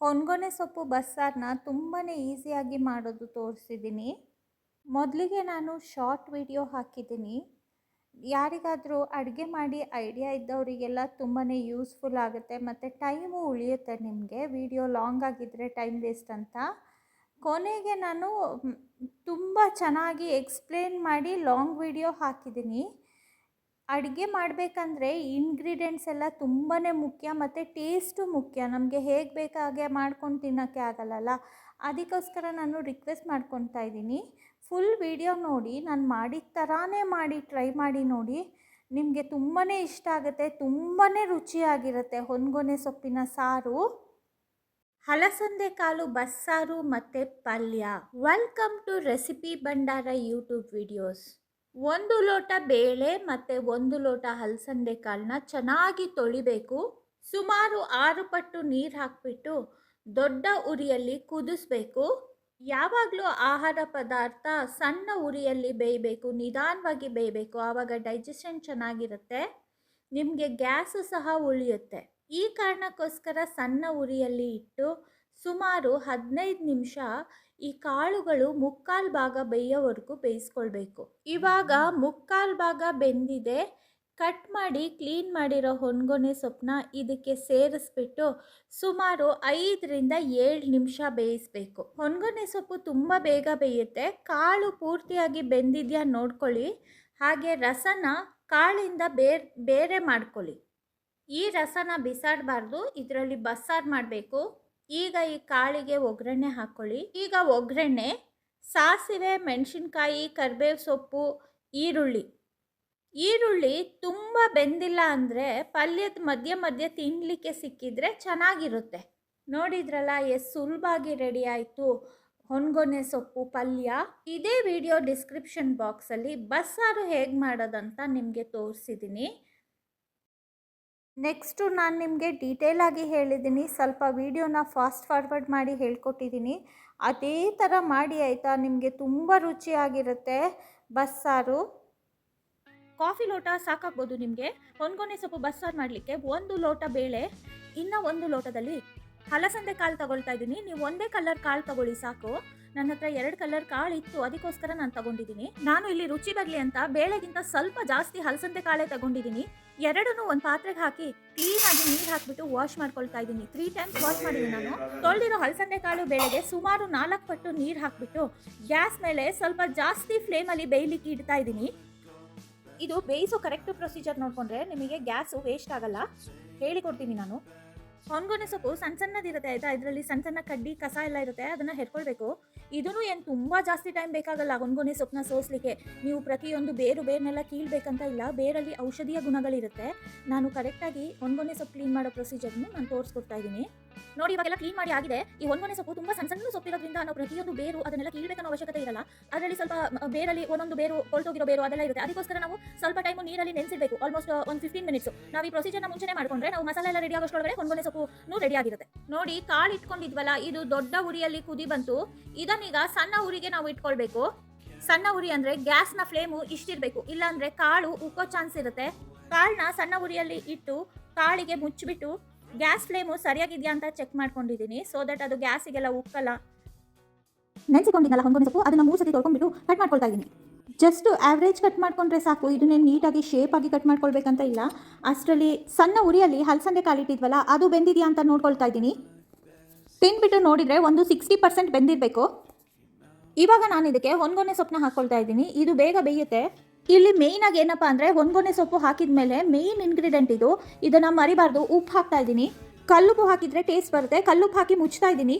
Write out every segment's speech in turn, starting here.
ಹೊನ್ಗೊನೆ ಸೊಪ್ಪು ಬಸ್ಸಾರನ್ನ ತುಂಬಾ ಈಸಿಯಾಗಿ ಮಾಡೋದು ತೋರಿಸಿದ್ದೀನಿ ಮೊದಲಿಗೆ ನಾನು ಶಾರ್ಟ್ ವಿಡಿಯೋ ಹಾಕಿದ್ದೀನಿ ಯಾರಿಗಾದರೂ ಅಡುಗೆ ಮಾಡಿ ಐಡಿಯಾ ಇದ್ದವರಿಗೆಲ್ಲ ತುಂಬಾ ಯೂಸ್ಫುಲ್ ಆಗುತ್ತೆ ಮತ್ತು ಟೈಮು ಉಳಿಯುತ್ತೆ ನಿಮಗೆ, ವಿಡಿಯೋ ಲಾಂಗ್ ಆಗಿದ್ದರೆ ಟೈಮ್ ವೇಸ್ಟ್ ಅಂತ. ಕೊನೆಗೆ ನಾನು ತುಂಬ ಚೆನ್ನಾಗಿ ಎಕ್ಸ್ಪ್ಲೇನ್ ಮಾಡಿ ಲಾಂಗ್ ವಿಡಿಯೋ ಹಾಕಿದ್ದೀನಿ ಅಡುಗೆ ಮಾಡಬೇಕಂದ್ರೆ ಇಂಗ್ರೀಡಿಯೆಂಟ್ಸ್ ಎಲ್ಲ ತುಂಬಾ ಮುಖ್ಯ ಮತ್ತು ಟೇಸ್ಟು ಮುಖ್ಯ. ನಮಗೆ ಹೇಗೆ ಬೇಕಾಗೆ ಮಾಡ್ಕೊಂಡು ತಿನ್ನೋಕ್ಕೆ ಆಗಲ್ಲಲ್ಲ? ಅದಕ್ಕೋಸ್ಕರ ನಾನು ರಿಕ್ವೆಸ್ಟ್ ಮಾಡ್ಕೊತಾ ಇದ್ದೀನಿ. ಫುಲ್ ವಿಡಿಯೋ ನೋಡಿ, ನಾನು ಮಾಡಿದ ಥರಾನೇ ಮಾಡಿ ಟ್ರೈ ಮಾಡಿ ನೋಡಿ, ನಿಮಗೆ ತುಂಬಾ ಇಷ್ಟ ಆಗುತ್ತೆ ತುಂಬಾ ರುಚಿಯಾಗಿರುತ್ತೆ ಹೊನ್ಗೊನೆ ಸೊಪ್ಪಿನ ಸಾರು. ಹಲಸಂದೆ ಕಾಳು ಬಸ್ಸಾರು ಮತ್ತು ಪಲ್ಯ. Welcome to recipe Bhandara YouTube videos ಒಂದು ಲೋಟ ಬೇಳೆ ಮತ್ತು ಒಂದು ಲೋಟ ಹಲಸಂದೆ ಕಾಳನ್ನ ಚೆನ್ನಾಗಿ ತೊಳಿಬೇಕು. ಸುಮಾರು ಆರು ಪಟ್ಟು ನೀರು ಹಾಕಿಬಿಟ್ಟು ದೊಡ್ಡ ಉರಿಯಲ್ಲಿ ಕುದಿಸ್ಬೇಕು. ಯಾವಾಗಲೂ ಆಹಾರ ಪದಾರ್ಥ ಸಣ್ಣ ಉರಿಯಲ್ಲಿ ಬೇಯಬೇಕು, ನಿಧಾನವಾಗಿ ಬೇಯಬೇಕು. ಆವಾಗ ಡೈಜೆಷನ್ ಚೆನ್ನಾಗಿರುತ್ತೆ. ನಿಮಗೆ ಗ್ಯಾಸು ಸಹ ಉಳಿಯುತ್ತೆ. ಈ ಕಾರಣಕ್ಕೋಸ್ಕರ ಸಣ್ಣ ಉರಿಯಲ್ಲಿ ಇಟ್ಟು ಸುಮಾರು ಹದಿನೈದು ನಿಮಿಷ ಈ ಕಾಳುಗಳು ಮುಕ್ಕಾಲು ಭಾಗ ಬೇಯೋವರೆಗೂ ಬೇಯಿಸ್ಕೊಳ್ಬೇಕು. ಇವಾಗ ಮುಕ್ಕಾಲು ಭಾಗ ಬೆಂದಿದೆ ಕಟ್ ಮಾಡಿ ಕ್ಲೀನ್ ಮಾಡಿರೋ ಹೊನ್ಗೊನೆ ಸೊಪ್ಪನ್ನ ಇದಕ್ಕೆ ಸೇರಿಸ್ಬಿಟ್ಟು ಸುಮಾರು ಐದರಿಂದ ಏಳು ನಿಮಿಷ ಬೇಯಿಸ್ಬೇಕು. ಹೊನ್ಗೊನೆ ಸೊಪ್ಪು ತುಂಬ ಬೇಗ ಬೇಯುತ್ತೆ. ಕಾಳು ಪೂರ್ತಿಯಾಗಿ ಬೆಂದಿದೆಯಾ ನೋಡ್ಕೊಳ್ಳಿ. ಹಾಗೆ ರಸನ ಕಾಳಿಂದ ಬೇರೆ ಬೇರೆ ಮಾಡ್ಕೊಳ್ಳಿ. ಈ ರಸನ ಬಿಸಾಡಬಾರ್ದು. ಇದರಲ್ಲಿ ಬಸ್ಸಾರು ಮಾಡಬೇಕು. ಈಗ ಈ ಕಾಳಿಗೆ ಒಗ್ಗರಣೆ ಹಾಕ್ಕೊಳ್ಳಿ ಈಗ ಒಗ್ಗರಣೆ, ಸಾಸಿವೆ, ಮೆಣಸಿನ್ಕಾಯಿ ಕರಿಬೇವು ಸೊಪ್ಪು ಈರುಳ್ಳಿ. ಈರುಳ್ಳಿ ತುಂಬ ಬೆಂದಿಲ್ಲ ಅಂದರೆ ಪಲ್ಯದ ಮಧ್ಯ ಮಧ್ಯ ತಿನ್ನಲಿಕ್ಕೆ ಸಿಕ್ಕಿದ್ರೆ ಚೆನ್ನಾಗಿರುತ್ತೆ. ನೋಡಿದ್ರಲ್ಲ ಎಷ್ಟು ಸುಲಭವಾಗಿ ರೆಡಿ ಆಯಿತು. ಹೊನ್ಗೊನೆ ಸೊಪ್ಪು, ಪಲ್ಯ. ಇದೇ ವಿಡಿಯೋ ಡಿಸ್ಕ್ರಿಪ್ಷನ್ ಬಾಕ್ಸಲ್ಲಿ ಬಸ್ಸಾರು ಹೇಗೆ ಮಾಡೋದಂತ ನಿಮಗೆ ತೋರಿಸಿದ್ದೀನಿ ನೆಕ್ಸ್ಟು ನಾನು ನಿಮಗೆ ಡೀಟೇಲಾಗಿ ಹೇಳಿದ್ದೀನಿ, ಸ್ವಲ್ಪ ವೀಡಿಯೋನ ಫಾಸ್ಟ್ ಫಾರ್ವರ್ಡ್ ಮಾಡಿ ಹೇಳ್ಕೊಟ್ಟಿದ್ದೀನಿ. ಅದೇ ಥರ ಮಾಡಿ ಆಯಿತಾ? ನಿಮಗೆ ತುಂಬ ರುಚಿಯಾಗಿರುತ್ತೆ ಬಸ್ಸಾರು. ಕಾಫಿ ಲೋಟ ಸಾಕಾಗ್ಬೋದು ನಿಮಗೆ. ಹೊನ್ಗೊನೆ ಸ್ವಲ್ಪ ಬಸ್ಸಾರು ಮಾಡಲಿಕ್ಕೆ ಒಂದು ಲೋಟ ಬೇಳೆ, ಇನ್ನು ಒಂದು ಲೋಟದಲ್ಲಿ ಹಲಸಂದೆ ಕಾಳು ತಗೊಳ್ತಾ ಇದ್ದೀನಿ. ನೀವು ಒಂದೇ ಕಲರ್ ಕಾಳು ತಗೊಳ್ಳಿ ಸಾಕು. ನನ್ನ ಹತ್ರ ಎರಡು ಕಲರ್ ಕಾಳು ಇತ್ತು, ಅದಕ್ಕೋಸ್ಕರ ನಾನು ತಗೊಂಡಿದ್ದೀನಿ. ನಾನು ಇಲ್ಲಿ ರುಚಿ ಬರಲಿ ಅಂತ ಬೇಳೆಗಿಂತ ಸ್ವಲ್ಪ ಜಾಸ್ತಿ ಹಲಸಂದೆ ಕಾಳೆ ತಗೊಂಡಿದ್ದೀನಿ. ಎರಡನ್ನೂ ಒಂದು ಪಾತ್ರೆಗೆ ಹಾಕಿ ಕ್ಲೀನಾಗಿ ನೀರು ಹಾಕಿಬಿಟ್ಟು ವಾಶ್ ಮಾಡ್ಕೊಳ್ತಾ ಇದ್ದೀನಿ. ತ್ರೀ ಟೈಮ್ಸ್ ವಾಶ್ ಮಾಡಿದ್ದೀನಿ ನಾನು. ತೊಳೆದಿರೋ ಹಲಸಂದೆ ಕಾಳು ಬೇಳೆಗೆ ಸುಮಾರು ನಾಲ್ಕು ಪಟ್ಟು ನೀರು ಹಾಕಿಬಿಟ್ಟು ಗ್ಯಾಸ್ ಮೇಲೆ ಸ್ವಲ್ಪ ಜಾಸ್ತಿ ಫ್ಲೇಮಲ್ಲಿ ಬೇಯಲಿಕ್ಕೆ ಇಡ್ತಾ ಇದ್ದೀನಿ. ಇದು ಬೇಯಿಸೋ ಕರೆಕ್ಟ್ ಪ್ರೊಸೀಜರ್ ನೋಡಿಕೊಂಡ್ರೆ ನಿಮಗೆ ಗ್ಯಾಸು ವೇಸ್ಟ್ ಆಗಲ್ಲ. ಹೇಳಿಕೊಡ್ತೀನಿ ನಾನು. ಹೊನ್ಗೊನೆ ಸೊಪ್ಪು ಸಣ್ಣ ಸಣ್ಣದಿರುತ್ತೆ ಆಯ್ತಾ? ಇದರಲ್ಲಿ ಸಣ್ಣ ಸಣ್ಣ ಕಡ್ಡಿ, ಕಸ ಎಲ್ಲ ಇರುತ್ತೆ, ಅದನ್ನು ಹೆರ್ಕೊಳ್ಬೇಕು. ಇದನ್ನು ಏನು ತುಂಬ ಜಾಸ್ತಿ ಟೈಮ್ ಬೇಕಾಗಲ್ಲ ಹೊನ್ಗೊನೆ ಸೊಪ್ಪನ್ನ ಸೋಸಲಿಕ್ಕೆ. ನೀವು ಪ್ರತಿಯೊಂದು ಬೇರು ಬೇರ್ನೆಲ್ಲ ಕೀಳ್ಬೇಕಂತ ಇಲ್ಲ, ಬೇರಲ್ಲಿ ಔಷಧೀಯ ಗುಣಗಳಿರುತ್ತೆ. ನಾನು ಕರೆಕ್ಟಾಗಿ ಹೊನ್ಗೊನೆ ಸೊಪ್ಪು ಕ್ಲೀನ್ ಮಾಡೋ ಪ್ರೊಸೀಜರ್ನು ನಾನು ತೋರಿಸ್ಕೊಡ್ತಾ ಇದ್ದೀನಿ. ನೋಡಿ, ಇವಾಗೆಲ್ಲ ಕ್ಲೀನ್ ಮಾಡಿ ಆಗಿದೆ. ಈ ಒಂದೊಂದೇ ಸೊಪ್ಪು ತುಂಬಾ ಸಣ್ಣ ಸಣ್ಣ ಸೊಪ್ಪಿರೋದ್ರಿಂದ ನಾವು ಪ್ರತಿಯೊಂದು ಬೇರು ಅದನ್ನೆಲ್ಲ ಕೀಳ್ಬೇಕನ್ನೋ ಅವಶ್ಯಕತೆ ಇರಲ್ಲ. ಅದರಲ್ಲಿ ಸ್ವಲ್ಪ ಬೇರಲ್ಲಿ ಒಂದೊಂದು ಬೇರು, ಕೊಳ್ತೋಗಿರೋ ಬೇರು ಅದೆಲ್ಲ ಇರುತ್ತೆ. ಅದಕ್ಕೋಸ್ಕರ ನಾವು ಸ್ವಲ್ಪ ಟೈಮ್ ನೀರಲ್ಲಿ ನೆನೆಸಿಡಬೇಕು. ಆಲ್ಮೋಸ್ಟ್ ಒಂದು ಫಿಫ್ಟೀನ್ ಮಿನಿಟ್ಸ್ ನಾವು ಈ ಪ್ರೊಸೀಜರ್ನ ಮುಂಚೆನೇ ಮಾಡ್ಕೊಂಡ್ರೆ ನಾವು ಮಸಾಲೆ ಎಲ್ಲ ರೆಡಿ ಆಗೋಷ್ಟೊಳಗಡೆ ಒಂದೊಂದೇ ಸೊಪ್ಪು ರೆಡಿ ಆಗಿರುತ್ತೆ. ನೋಡಿ ಕಾಳು ಇಟ್ಕೊಂಡಿದ್ವಲ್ಲ ಇದು ದೊಡ್ಡ ಉರಿಯಲ್ಲಿ ಕುದಿ ಬಂತು. ಇದನ್ನೀಗ ಸಣ್ಣ ಉರಿಗೆ ನಾವು ಇಟ್ಕೊಳ್ಬೇಕು. ಸಣ್ಣ ಉರಿ ಅಂದ್ರೆ ಗ್ಯಾಸ್ನ ಫ್ಲೇಮು ಇಷ್ಟಿರಬೇಕು. ಇಲ್ಲಾಂದ್ರೆ ಕಾಳು ಉಕ್ಕೋ ಚಾನ್ಸ್ ಇರುತ್ತೆ. ಕಾಳನ್ನ ಸಣ್ಣ ಉರಿಯಲ್ಲಿ ಇಟ್ಟು ಕಾಳಿಗೆ ಮುಚ್ಚಿಬಿಟ್ಟು ಗ್ಯಾಸ್ ಫ್ಲೇಮು ಸರಿಯಾಗಿದೆಯಾ ಅಂತ ಚೆಕ್ ಮಾಡ್ಕೊಂಡಿದ್ದೀನಿ. ಸೊ ದಟ್ ಅದು ಗ್ಯಾಸಿಗೆಲ್ಲ ಉಕ್ಕಲ್ಲ. ನೆನೆಸಿಕೊಂಡಿದ್ದಲ್ಲ ಹೊಂದ್ಕೊಂಡು ಸೊಪ್ಪು ಅದನ್ನು ಮೂರು ಸತಿ ತೊಳ್ಕೊಂಡ್ಬಿಟ್ಟು ಕಟ್ ಮಾಡ್ಕೊಳ್ತಾ ಇದ್ದೀನಿ. ಜಸ್ಟ್ ಆವ್ರೇಜ್ ಕಟ್ ಮಾಡ್ಕೊಂಡ್ರೆ ಸಾಕು, ಇದನ್ನೇ ನೀಟಾಗಿ ಶೇಪ್ ಆಗಿ ಕಟ್ ಮಾಡ್ಕೊಳ್ಬೇಕಂತ ಇಲ್ಲ. ಅಷ್ಟರಲ್ಲಿ ಸಣ್ಣ ಉರಿಯಲ್ಲಿ ಹಲಸಂದೆ ಕಾಲಿಟ್ಟಿದ್ವಲ್ಲ ಅದು ಬೆಂದಿದೆಯಾ ಅಂತ ನೋಡ್ಕೊಳ್ತಾ ಇದ್ದೀನಿ. ತಿನ್ಬಿಟ್ಟು ನೋಡಿದರೆ ಒಂದು ಸಿಕ್ಸ್ಟಿ ಪರ್ಸೆಂಟ್ ಬೆಂದಿರಬೇಕು. ಇವಾಗ ನಾನು ಇದಕ್ಕೆ ಹೊನ್ಗೊನೆ ಸೊಪ್ಪನ್ನ ಹಾಕ್ಕೊಳ್ತಾ ಇದ್ದೀನಿ. ಇದು ಬೇಗ ಬೇಯುತ್ತೆ. ಇಲ್ಲಿ ಮೇಯ್ನಾಗಿ ಏನಪ್ಪ ಅಂದರೆ ಒಂದ್ಗೊನೆ ಸೊಪ್ಪು ಹಾಕಿದ ಮೇಲೆ ಮೇಯ್ನ್ ಇಂಗ್ರೀಡಿಯೆಂಟ್ ಇದು. ಇದನ್ನು ಮರಿಬಾರ್ದು, ಉಪ್ಪು ಹಾಕ್ತಾ ಇದ್ದೀನಿ. ಕಲ್ಲುಪ್ಪು ಹಾಕಿದರೆ ಟೇಸ್ಟ್ ಬರುತ್ತೆ. ಕಲ್ಲುಪ್ಪು ಹಾಕಿ ಮುಚ್ತಾ ಇದ್ದೀನಿ.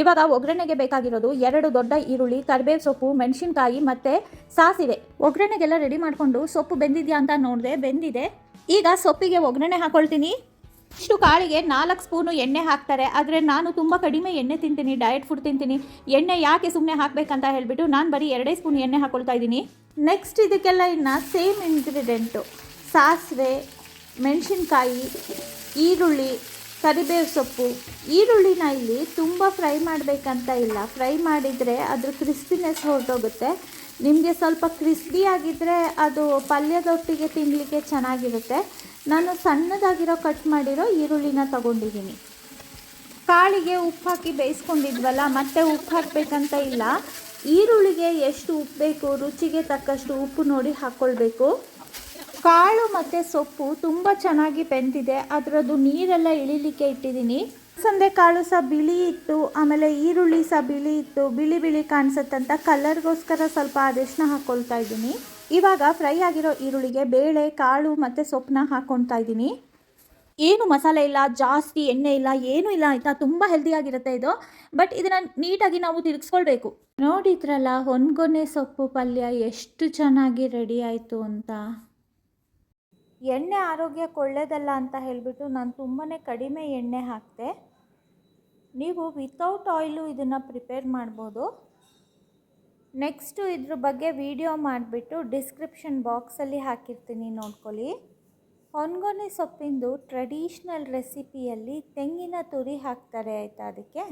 ಇವಾಗ ಒಗ್ಗರಣೆಗೆ ಬೇಕಾಗಿರೋದು ಎರಡು ದೊಡ್ಡ ಈರುಳ್ಳಿ, ಕರಿಬೇವು ಸೊಪ್ಪು, ಮೆಣಸಿನ್ಕಾಯಿ ಮತ್ತು ಸಾಸಿವೆ. ಒಗ್ಗರಣೆಗೆಲ್ಲ ರೆಡಿ ಮಾಡಿಕೊಂಡು ಸೊಪ್ಪು ಬೆಂದಿದೆಯಾ ಅಂತ ನೋಡಿದೆ, ಬೆಂದಿದೆ. ಈಗ ಸೊಪ್ಪಿಗೆ ಒಗ್ಗರಣೆ ಹಾಕೊಳ್ತೀನಿ. ಇಷ್ಟು ಕಾಳಿಗೆ ನಾಲ್ಕು ಸ್ಪೂನು ಎಣ್ಣೆ ಹಾಕ್ತಾರೆ. ಆದರೆ ನಾನು ತುಂಬ ಕಡಿಮೆ ಎಣ್ಣೆ ತಿಂತೀನಿ ಡಯಟ್ ಫುಡ್ ತಿಂತೀನಿ. ಎಣ್ಣೆ ಯಾಕೆ ಸುಮ್ಮನೆ ಹಾಕಬೇಕಂತ ಹೇಳಿಬಿಟ್ಟು ನಾನು ಬರೀ ಎರಡೇ ಸ್ಪೂನ್ ಎಣ್ಣೆ ಹಾಕೊಳ್ತಾ ಇದ್ದೀನಿ. ನೆಕ್ಸ್ಟ್ ಇದಕ್ಕೆಲ್ಲ ಇನ್ನು ಸೇಮ್ ಇಂಗ್ರೀಡಿಯೆಂಟು ಸಾಸಿವೆ, ಮೆಣಸಿನ್ಕಾಯಿ, ಈರುಳ್ಳಿ, ಕರಿಬೇವು ಸೊಪ್ಪು. ಈರುಳ್ಳಿನ ಇಲ್ಲಿ ತುಂಬ ಫ್ರೈ ಮಾಡಬೇಕಂತ ಇಲ್ಲ. ಫ್ರೈ ಮಾಡಿದರೆ ಅದ್ರ ಕ್ರಿಸ್ಪಿನೆಸ್ ಹೊರಟೋಗುತ್ತೆ. ನಿಮಗೆ ಸ್ವಲ್ಪ ಕ್ರಿಸ್ಪಿ ಆಗಿದ್ದರೆ ಅದು ಪಲ್ಯದೊಟ್ಟಿಗೆ ತಿನ್ನಲಿಕ್ಕೆ ಚೆನ್ನಾಗಿರುತ್ತೆ. ನಾನು ಸಣ್ಣದಾಗಿರೋ ಕಟ್ ಮಾಡಿರೋ ಈರುಳ್ಳಿನ ತಗೊಂಡಿದ್ದೀನಿ. ಕಾಳಿಗೆ ಉಪ್ಪು ಹಾಕಿ ಬೇಯಿಸ್ಕೊಂಡಿದ್ವಲ್ಲ, ಮತ್ತೆ ಉಪ್ಪು ಹಾಕಬೇಕಂತ ಇಲ್ಲ. ಈರುಳ್ಳಿಗೆ ಎಷ್ಟು ಉಪ್ಪು ಬೇಕು, ರುಚಿಗೆ ತಕ್ಕಷ್ಟು ಉಪ್ಪು ನೋಡಿ ಹಾಕ್ಕೊಳ್ಬೇಕು. ಕಾಳು ಮತ್ತು ಸೊಪ್ಪು ತುಂಬ ಚೆನ್ನಾಗಿ ಬೆಂದಿದೆ. ಅದರದ್ದು ನೀರೆಲ್ಲ ಇಳಿಲಿಕ್ಕೆ ಇಟ್ಟಿದ್ದೀನಿ. ಸಂದೆ ಕಾಳು ಸಹ ಬಿಳಿ ಇತ್ತು, ಆಮೇಲೆ ಈರುಳ್ಳಿ ಸಹ ಬಿಳಿ ಇತ್ತು, ಬಿಳಿ ಬಿಳಿ ಕಾಣಿಸುತ್ತಂತ ಕಲರ್ಗೋಸ್ಕರ ಸ್ವಲ್ಪ ಅದೆಷ್ಟನ್ನ ಹಾಕ್ಕೊಳ್ತಾ ಇದ್ದೀನಿ. ಇವಾಗ ಫ್ರೈ ಆಗಿರೋ ಈರುಳ್ಳಿಗೆ ಬೇಳೆ, ಕಾಳು ಮತ್ತು ಸೊಪ್ಪನ್ನ ಹಾಕ್ಕೊಳ್ತಾ ಇದ್ದೀನಿ. ಏನು ಮಸಾಲೆ ಇಲ್ಲ, ಜಾಸ್ತಿ ಎಣ್ಣೆ ಇಲ್ಲ, ಏನೂ ಇಲ್ಲ ಆಯಿತಾ ತುಂಬ ಹೆಲ್ದಿಯಾಗಿರುತ್ತೆ ಇದು. ಬಟ್ ಇದನ್ನು ನೀಟಾಗಿ ನಾವು ತಿರುಗಿಸ್ಕೊಳ್ಬೇಕು. ನೋಡಿದ್ರಲ್ಲ ಹೊನ್ಗೊನೆ ಸೊಪ್ಪು ಪಲ್ಯ ಎಷ್ಟು ಚೆನ್ನಾಗಿ ರೆಡಿ ಆಯಿತು ಅಂತ. ಎಣ್ಣೆ ಆರೋಗ್ಯಕ್ಕೆ ಒಳ್ಳೆಯದಲ್ಲ ಅಂತ ಹೇಳಿಬಿಟ್ಟು ನಾನು ತುಂಬಾ ಕಡಿಮೆ ಎಣ್ಣೆ ಹಾಕಿದೆ ನೀವು ವಿತೌಟ್ ಆಯಿಲು ಇದನ್ನು ಪ್ರಿಪೇರ್ ಮಾಡ್ಬೋದು. ನೆಕ್ಸ್ಟು ಇದ್ರ ಬಗ್ಗೆ ವಿಡಿಯೋ ಮಾಡಿಬಿಟ್ಟು ಡಿಸ್ಕ್ರಿಪ್ಷನ್ ಬಾಕ್ಸಲ್ಲಿ ಹಾಕಿರ್ತೀನಿ ನೋಡ್ಕೊಳ್ಳಿ. ಹೊನ್ಗೊನೆ ಸೊಪ್ಪಿಂದು ಟ್ರೆಡಿಷ್ನಲ್ ರೆಸಿಪಿಯಲ್ಲಿ ತೆಂಗಿನ ತುರಿ ಹಾಕ್ತಾರೆ ಆಯಿತಾ ಅದಕ್ಕೆ?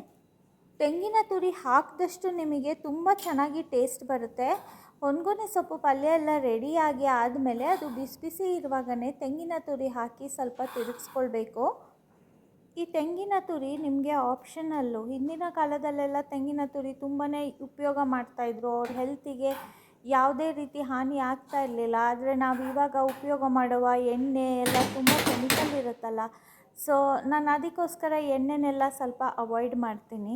ತೆಂಗಿನ ತುರಿ ಹಾಕಿದಷ್ಟು ನಿಮಗೆ ತುಂಬ ಚೆನ್ನಾಗಿ ಟೇಸ್ಟ್ ಬರುತ್ತೆ. ಹೊನ್ಗೊನೆ ಸೊಪ್ಪು ಪಲ್ಯ ಎಲ್ಲ ರೆಡಿಯಾಗಿ ಆದಮೇಲೆ ಅದು ಬಿಸಿ ಬಿಸಿ ಇರುವಾಗಲೇ ತೆಂಗಿನ ತುರಿ ಹಾಕಿ ಸ್ವಲ್ಪ ತಿರುಗಿಸ್ಕೊಳ್ಬೇಕು. ಈ ತೆಂಗಿನ ತುರಿ ನಿಮಗೆ ಆಪ್ಷನಲ್ಲು ಹಿಂದಿನ ಕಾಲದಲ್ಲೆಲ್ಲ ತೆಂಗಿನ ತುರಿ ತುಂಬಾ ಉಪಯೋಗ ಮಾಡ್ತಾಯಿದ್ರು ಅವ್ರ ಹೆಲ್ತಿಗೆ ಯಾವುದೇ ರೀತಿ ಹಾನಿ ಆಗ್ತಾ ಇರಲಿಲ್ಲ. ಆದರೆ ನಾವು ಇವಾಗ ಉಪಯೋಗ ಮಾಡುವ ಎಣ್ಣೆ ಎಲ್ಲ ತುಂಬ ಕೆಮಿಕಲ್ ಇರುತ್ತಲ್ಲ. ಸೊ ನಾನು ಅದಕ್ಕೋಸ್ಕರ ಎಣ್ಣೆನೆಲ್ಲ ಸ್ವಲ್ಪ ಅವಾಯ್ಡ್ ಮಾಡ್ತೀನಿ.